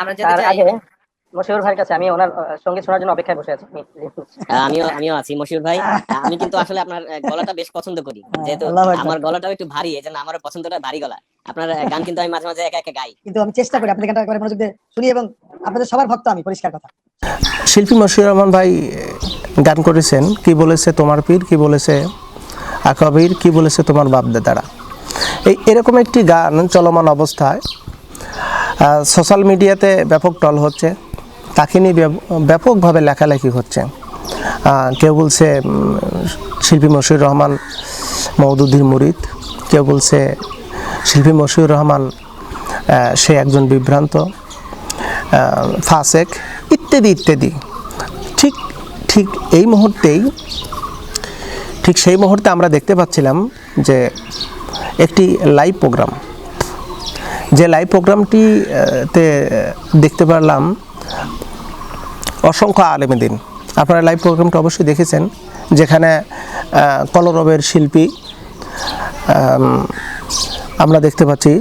আমরা যেতে চাই। মশিউর ভাইয়ের কাছে আমি ওনার সংগীত শোনার জন্য অপেক্ষায় বসে আছি। আমিও আমিও আছি মশিউর ভাই। আমি কিন্তু আসলে আপনার গলাটা বেশ পছন্দ করি। যেহেতু আমার গলাটাও একটু ভারী এজন্য আমার পছন্দটা ভারী গলা। আপনার গান কিন্তু আমি মাঝে মাঝে একা একা গাই। কিন্তু আমি চেষ্টা করি আপনাদের গানটা একবারে মনোযোগ দিয়ে শুনি এবং আপনাদের সবার ভক্ত আমি পরিষ্কার কথা। শিল্পী মশিউর রহমান ভাই গান করেছেন কি বলেছে তোমার পীর কি বলেছে আকাবির কি বলেছে তোমার বাপ দাদারা এই এরকম একটি গান চলমান অবস্থায় সোশ্যাল মিডিয়াতে ব্যাপক টল হচ্ছে। তাকে নিয়ে ব্যাপকভাবে লেখালেখি হচ্ছে। কেউ বলছে শিল্পী মশিউর রহমান মৌদুদ্দির মুরিদ। কেউ বলছে, শিল্পী মশিউর রহমান সে একজন বিভ্রান্ত। ফাসেক, ইত্যাদি ইত্যাদি। ঠিক ঠিক এই মুহূর্তেই, ঠিক সেই মুহূর্তে আমরা দেখতে পাচ্ছিলাম যে একটি লাইভ প্রোগ্রাম যে লাইভ প্রোগ্রামটি তে দেখতে পারলাম, অসংখ্য আলেমেদিন আপনারা লাইভ প্রোগ্রামটা অবশ্যই দেখেছেন, যেখানে কলরবের শিল্পী আমরা দেখতে পাচ্ছি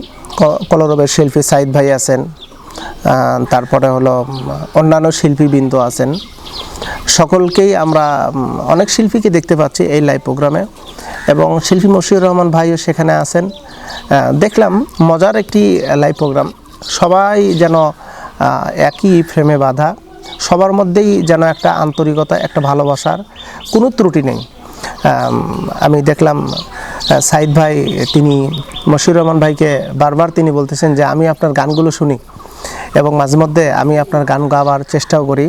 কলরবের শিল্পী সাইদ ভাই আছেন তারপরে হলো, অন্যান্য শিল্পীবৃন্দ আছেন। সকলকেই আমরা অনেক শিল্পীকে দেখতে পাচ্ছি এই লাইভ প্রোগ্রামে এবং শিল্পী মশিউর রহমান ভাইও সেখানে আছেন। দেখলাম মজার একটি লাইভ প্রোগ্রাম সবাই যেন একই ফ্রেমে বাঁধা, সবার মধ্যেই যেন একটা আন্তরিকতা, একটা ভালোবাসার কোনো ত্রুটি নেই। আমি দেখলাম সাইদ ভাই, তিনি, মশিউর রহমান ভাইকে বারবার তিনি বলতেছেন যে, আমি আপনার গানগুলো শুনি এবং মাঝে মধ্যে আমি আপনার গান গাওয়ার চেষ্টাও করি।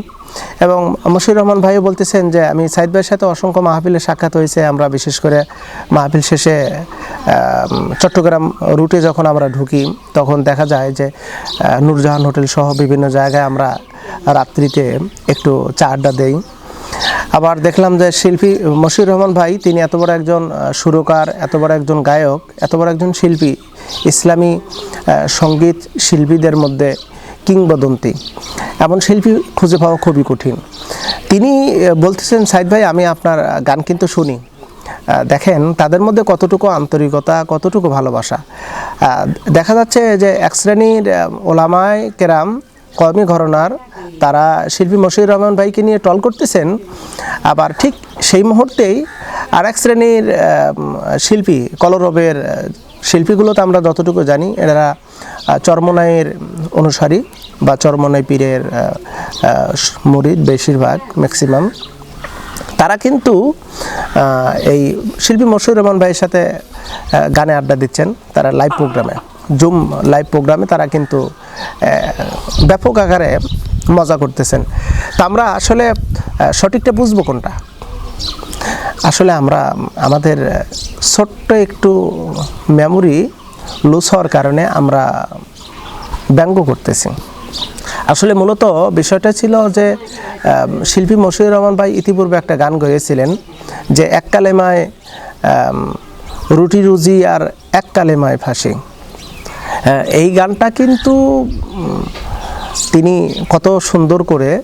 এবং মশিউর রহমান ভাইও বলতেছেন যে, আমি সাইদ ভাইয়ের সাথে অসংখ্য মাহফিলে সাক্ষাৎ হয়েছে। আমরা বিশেষ করে মাহফিল শেষে চট্টগ্রাম রুটে যখন আমরা ঢুকি, তখন দেখা যায় যে নূরজাহান হোটেল সহ বিভিন্ন জায়গায় আমরা রাত্রিতে একটু চা আড্ডা দেই। আবার দেখলাম যে, শিল্পী মশিউর রহমান ভাই, তিনি এত বড় একজন সুরকার, এত বড় একজন গায়ক, এত বড় একজন শিল্পী, ইসলামী সংগীত শিল্পীদের মধ্যে কিংবদন্তি। এমন শিল্পী খুঁজে পাওয়া খুবই কঠিন। তিনি বলতেছেন, সাইদ ভাই, আমি আপনার গান কিন্তু শুনি। দেখেন, তাদের মধ্যে কতটুকু আন্তরিকতা, কতটুকু ভালোবাসা। দেখা যাচ্ছে যে এক শ্রেণির ওলামায় কেরাম কর্মী ঘরনার, তারা শিল্পী মশিউর রহমান ভাইকে নিয়ে টল করতেছেন। আবার ঠিক সেই মুহূর্তেই আর এক শ্রেণির শিল্পী, কলরবের শিল্পীগুলো তো আমরা যতটুকু জানি এরা আহ, চরমনাইয়ের অনুসারী বা চরমনাই পীরের মুরিদ বেশিরভাগ ম্যাক্সিমাম তারা কিন্তু এই শিল্পী মশিউর রহমান ভাইয়ের সাথে গানে আড্ডা দিচ্ছেন। তারা লাইভ প্রোগ্রামে জুম লাইভ প্রোগ্রামে তারা কিন্তু ব্যাপক আকারে মজা করতেছেন। তা আমরা আসলে সঠিকটা বুঝব কোনটা? আসলে আমরা আমাদের ছোট্ট একটু মেমোরি লুজ হওয়ার কারণে আমরা ব্যঙ্গ করতেছি। আসলে মূলত বিষয়টা ছিল যে শিল্পী মশিউর রহমান ভাই ইতিপূর্বে একটা গান গেয়েছিলেন যে এক কালেমায় রুটি রুজি আর এক কালেমায় ফাঁসি। আহ, এই গানটা কিন্তু তিনি কত সুন্দর করে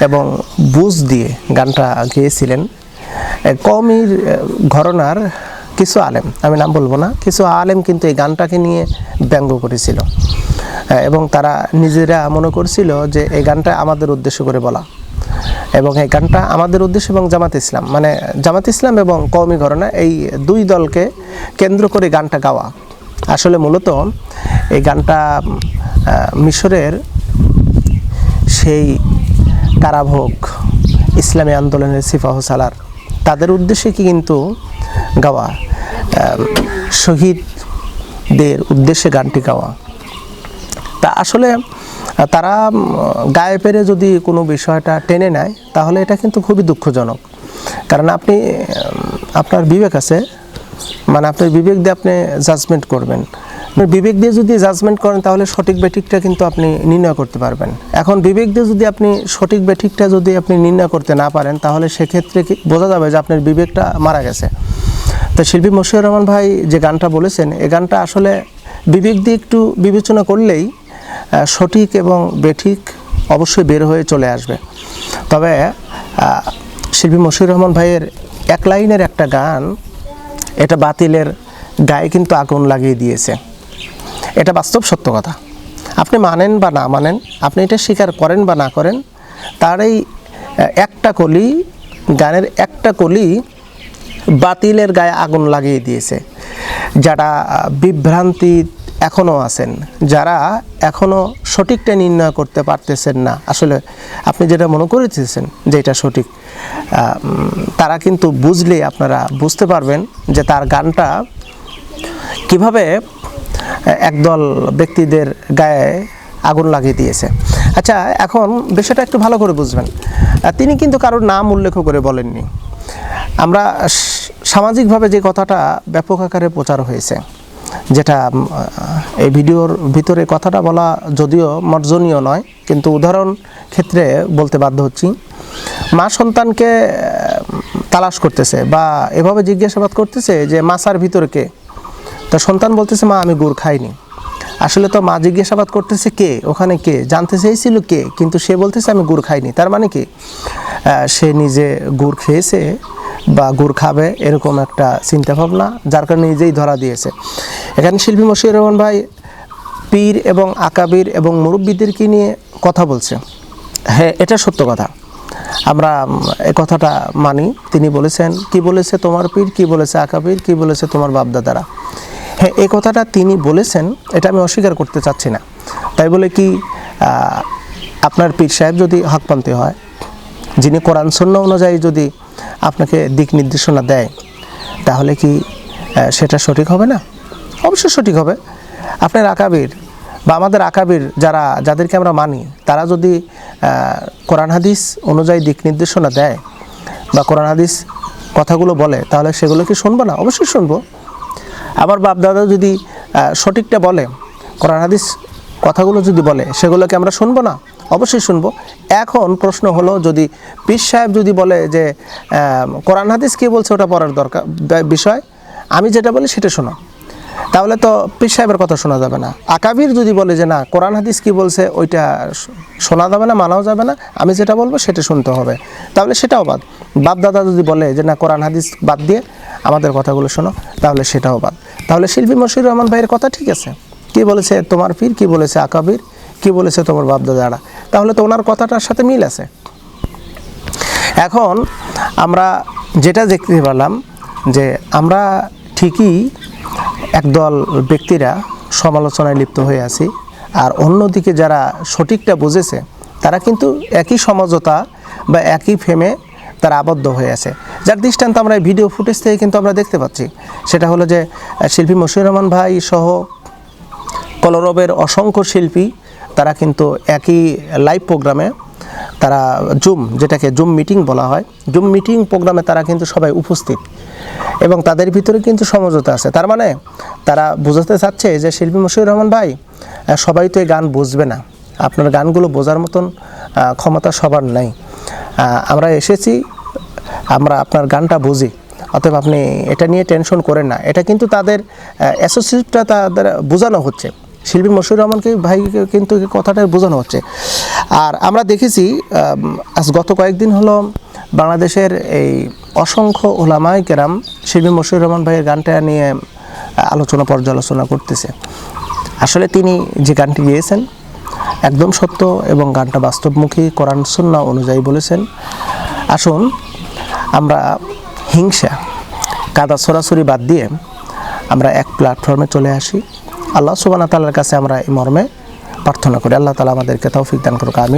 এবং বুঝ দিয়ে গানটা গেয়েছিলেন। এ, কওমির ঘরনার কিছু আলেম আমি নাম বলব না কিছু আলেম কিন্তু এই গানটাকে নিয়ে ব্যঙ্গ করেছিল। এবং তারা নিজেরা মনে করছিল যে এই গানটা আমাদের উদ্দেশ্য করে বলা। এবং এই গানটা আমাদের উদ্দেশ্য এবং জামাত ইসলাম মানে জামাত ইসলাম এবং কওমি ঘরনা এই দুই দলকে কেন্দ্র করে গানটা গাওয়া। আসলে মূলত এই গানটা মিশরের সেই কারাভোগ ইসলামী আন্দোলনের সিফাহ সালার তাদের উদ্দেশ্যে কি কিন্তু গাওয়া শহীদদের উদ্দেশ্যে গানটি গাওয়া। তা আসলে তারা গায়ে পেরে যদি কোনো বিষয়টা টেনে নেয়, তাহলে এটা কিন্তু খুবই দুঃখজনক। কারণ আপনি আপনার বিবেক আছে মানে আপনার বিবেক দিয়ে আপনি জাজমেন্ট করবেন। বিবেক দিয়ে যদি জাজমেন্ট করেন, তাহলে সঠিক বেঠিকটা কিন্তু আপনি নির্ণয় করতে পারবেন। এখন বিবেক দিয়ে যদি আপনি সঠিক বেঠিকটা যদি আপনি নির্ণয় করতে না পারেন, তাহলে সেক্ষেত্রে কি বোঝা যাবে যে আপনার বিবেকটা মারা গেছে। তো শিল্পী মশিউর রহমান ভাই যে গানটা বলেছেন এই গানটা আসলে বিবেক দিয়ে একটু বিবেচনা করলেই সঠিক এবং বেঠিক অবশ্যই বের হয়ে চলে আসবে। তবে শিল্পী মশিউর রহমান ভাইয়ের এক লাইনের একটা গান, এটা বাতিলের গায়ে কিন্তু আগুন লাগিয়ে দিয়েছে। এটা বাস্তব সত্য কথা। আপনি মানেন বা না মানেন, আপনি এটা স্বীকার করেন বা না করেন, তার এই একটা কলি, গানের একটা কলি বাতিলের গায়ে আগুন লাগিয়ে দিয়েছে। যারা বিভ্রান্তি এখনও আছেন, যারা এখনও সঠিকটা নির্ণয় করতে পারতেছেন না, আসলে আপনি যেটা মনে করেছেন যে এটা সঠিক তারা কিন্তু বুঝলে আপনারা বুঝতে পারবেন যে তার গানটা কীভাবে একদল ব্যক্তিদের গায়ে আগুন লাগিয়ে দিয়েছে। আচ্ছা এখন বিষয়টা একটু ভালো করে বুঝবেন। তিনি কিন্তু কারোর নাম উল্লেখ করে বলেননি। আমরা সামাজিকভাবে যে কথাটা ব্যাপক আকারে প্রচার হয়েছে, যেটা এই ভিডিওর ভিতরে কথাটা বলা যদিও মর্জনীয় নয়, কিন্তু উদাহরণ ক্ষেত্রে বলতে বাধ্য হচ্ছি। মা সন্তানকে তালাশ করতেছে বা এভাবে জিজ্ঞাসাবাদ করতেছে যে, মাসার ভিতরে কে? তো সন্তান বলতেছে, মা, আমি গুড় খাইনি। আসলে তো মা জিজ্ঞাসাবাদ করতেছে, কে? ওখানে কে? জানতে চেয়েছিল কে? কিন্তু সে বলতেছে, আমি গুড় খাইনি। তার মানে কি? সে নিজে গুড় খেয়েছে বা গুড় খাবে এরকম একটা চিন্তা ভাবনা যার কারণে নিজেই ধরা দিয়েছে। এখানে শিল্পী মশিউর রহমান ভাই পীর এবং আকাবির এবং মুরব্বীদেরকে নিয়ে কথা বলছে। হ্যাঁ এটা সত্য কথা। আমরা এই কথাটা মানি। তিনি বলেছেন, কি বলেছে তোমার পীর? কি বলেছে আকাবির? কি বলেছে তোমার বাপদাদারা? হ্যাঁ এই কথাটা তিনি বলেছেন, এটা আমি অস্বীকার করতে চাচ্ছি না। তাই বলে কি আপনার পীর সাহেব যদি হকপন্থী হয়, যিনি কোরআন শূন্য অনুযায়ী যদি আপনাকে দিক নির্দেশনা দেয়, তাহলে কি সেটা সঠিক হবে না? অবশ্যই সঠিক হবে। আপনার আকাবির বা আমাদের আকাবির যারা, যাদেরকে আমরা মানি, তারা যদি কোরআন হাদিস অনুযায়ী দিক নির্দেশনা দেয় বা কোরআন হাদিস কথাগুলো বলে, তাহলে সেগুলো কি শুনব না? অবশ্যই শুনব। আবার বাপ দাদা যদি সঠিকটা বলে, কোরআন হাদিস কথাগুলো যদি বলে, সেগুলোকে আমরা শুনব না? অবশ্যই শুনব। এখন প্রশ্ন হলো, যদি পীর সাহেব যদি বলে যে কোরআন হাদিস কী বলছে, ওটা পড়ার দরকার, বিষয়, আমি যেটা বলি সেটা শোনো। তাহলে তো পীর সাহেবের কথা শোনা যাবে না। আকাবির যদি বলে যে, না, কোরআন হাদিস কি বলছে, ওইটা শোনা যাবে না, মানাও যাবে না, আমি যেটা বলব সেটা শুনতে হবে। তাহলে সেটাও বাদ। বাপ দাদা যদি বলে যে, না, কোরআন হাদিস বাদ দিয়ে আমাদের কথাগুলো শোনো, তাহলে সেটাও বাদ। তাহলে শিল্পী মশির রহমান ভাইয়ের কথা ঠিক আছে। কি বলেছে তোমার পীর? কি বলেছে আকাবির? কি বলেছে তোমার বাপ দাদারা তাহলে তো ওনার কথাটার সাথে মিল আছে। এখন আমরা যেটা দেখতে পেলাম যে, আমরা ঠিকই একদল ব্যক্তিরা সমালোচনায় লিপ্ত হয়ে আছি। আর অন্যদিকে যারা সঠিকটা বুঝেছে, তারা কিন্তু একই সমঝোতা বা একই ফেমে তারা আবদ্ধ হয়ে আছে। যার দৃষ্টান্ত আমরা এই ভিডিও ফুটেজ থেকে কিন্তু আমরা দেখতে পাচ্ছি। সেটা হলো যে, শিল্পী মশিউর রহমান ভাই সহ কলরবের অসংখ্য শিল্পী, তারা কিন্তু একই লাইভ প্রোগ্রামে তারা জুম যেটাকে জুম মিটিং বলা হয়। জুম মিটিং প্রোগ্রামে তারা কিন্তু সবাই উপস্থিত। এবং তাদের ভিতরে কিন্তু সমঝোতা আছে। তার মানে তারা বোঝাতে চাচ্ছে যে শিল্পী মশিউর রহমান ভাই সবাই তো এই গান বুঝবে না। আপনার গানগুলো বোঝার মতন ক্ষমতা সবার নাই। আমরা এসেছি, আমরা আপনার গানটা বুঝি। অতএব আপনি এটা নিয়ে টেনশন করেন না। এটা কিন্তু তাদের অ্যাসোসিয়েটটা তাদের বোঝানো হচ্ছে। শিল্পী মশিউর রহমানকে ভাইকে কিন্তু কথাটা বোঝানো হচ্ছে। আর আমরা দেখেছি আজ গত কয়েকদিন হলো বাংলাদেশের এই অসংখ্য ওলামাই কেরাম শিল্পী মশিউর রহমান ভাইয়ের গানটা নিয়ে আলোচনা, পর্যালোচনা করতেছে। আসলে তিনি যে গানটি গেয়েছেন, একদম সত্য এবং গানটা বাস্তবমুখী কোরআন সুন্নাহ অনুযায়ী বলেছেন। আসুন, আমরা হিংসা, কাদা সরাসরি বাদ দিয়ে আমরা এক প্ল্যাটফর্মে চলে আসি। আল্লাহ সুবানা তালার কাছে আমরা এই মর্মে প্রার্থনা করি। আল্লাহ তালা আমাদেরকে তৌফিক দান করুক আমি